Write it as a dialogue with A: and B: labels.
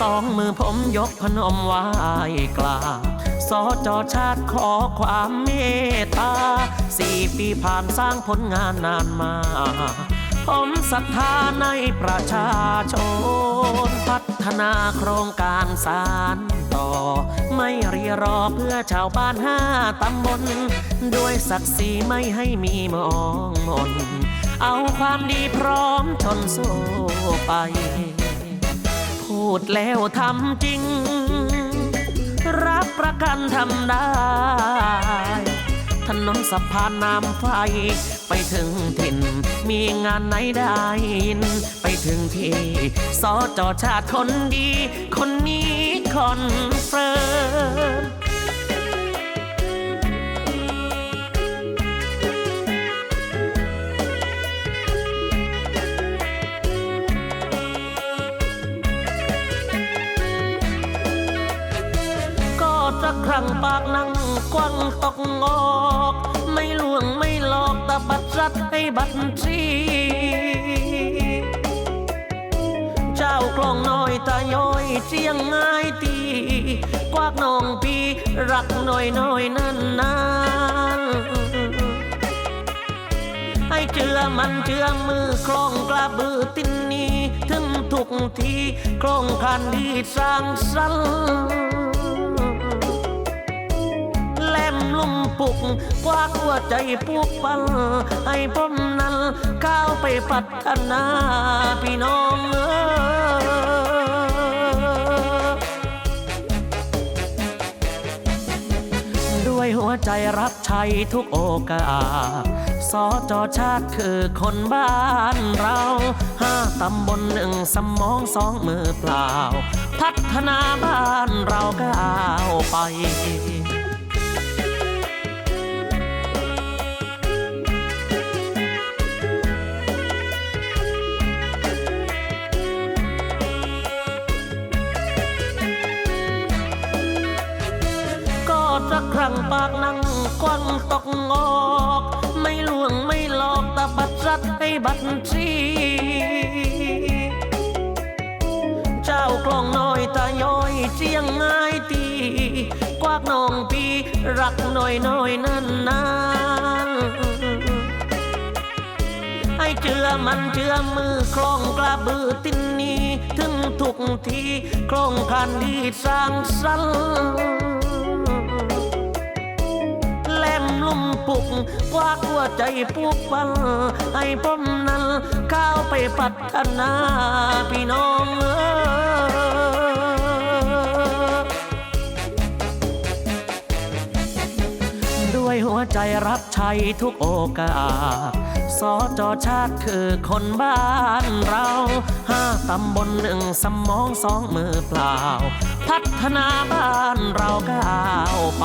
A: สองมือผมยกพนมไหว้กราบสอจอชาติขอความเมตตาสี่ปีผ่านสร้างผลงานนานมา ผมศรัทธาในประชาชน พัฒนาโครงการสารต่อ ไม่รีรอเพื่อชาวบ้านห้าตำบล ด้วยศักดิ์ศรีไม่ให้มีมองมน เอาความดีพร้อมชนสู้ไป ดแล้วทำจริง รับประกันทำได้ ถนนสะพานน้ำไฟ ไปถึงถิ่น มีงานไหนได้ยิน ไปถึงที่สอจอชาติคนดี คนนี้คน ก็จะครั้งปากนั่งกว้างตกงอก ไม่ลวงไม่หลอกแต่บัตรรัดให้บัตรชีเจ้ากลองน้อยตาย้อยเจียงง่ายตีกวากน้องพี่รักน้อยน้อยนั่นนานให้เจือมันเจือมือคลองกระบือตินนีถึงทุกทีโครงคันดีสร้างสรรค์ ปุกกว่าหัวใจปุกปังให้ผมนั้นก้าวไปพัฒนาพี่น้องเออด้วยหัวใจรับใช้ทุกโอกาส สอจอชาติคือคนบ้านเรา ห้าตำบลหนึ่งสมองสองมือเปล่า พัฒนาบ้านเราก้าวไป ครั้งปากนั่งกว้างตกงอก ไม่ลวงไม่หลอกแต่บัตรรัดให้บัตรชีเจ้ากลองน้อยตาย้อยเจียงง่ายตีกวากน้องพี่รักน้อยน้อยนั่นนานให้เจือมันเจือมือคลองกระบือตินนีถึงทุกทีโครงคันดีสร้างสรรค์ ลมลุ่มปุกกว่าหัวใจปุกปังให้ผมนั้นก้าวไปพัฒนาพี่น้องเออด้วยหัวใจรับใช้ทุกโอกาส สอจอชาติคือคนบ้านเรา ห้าตำบลหนึ่งสมองสองมือเปล่า พัฒนาบ้านเราก้าวไป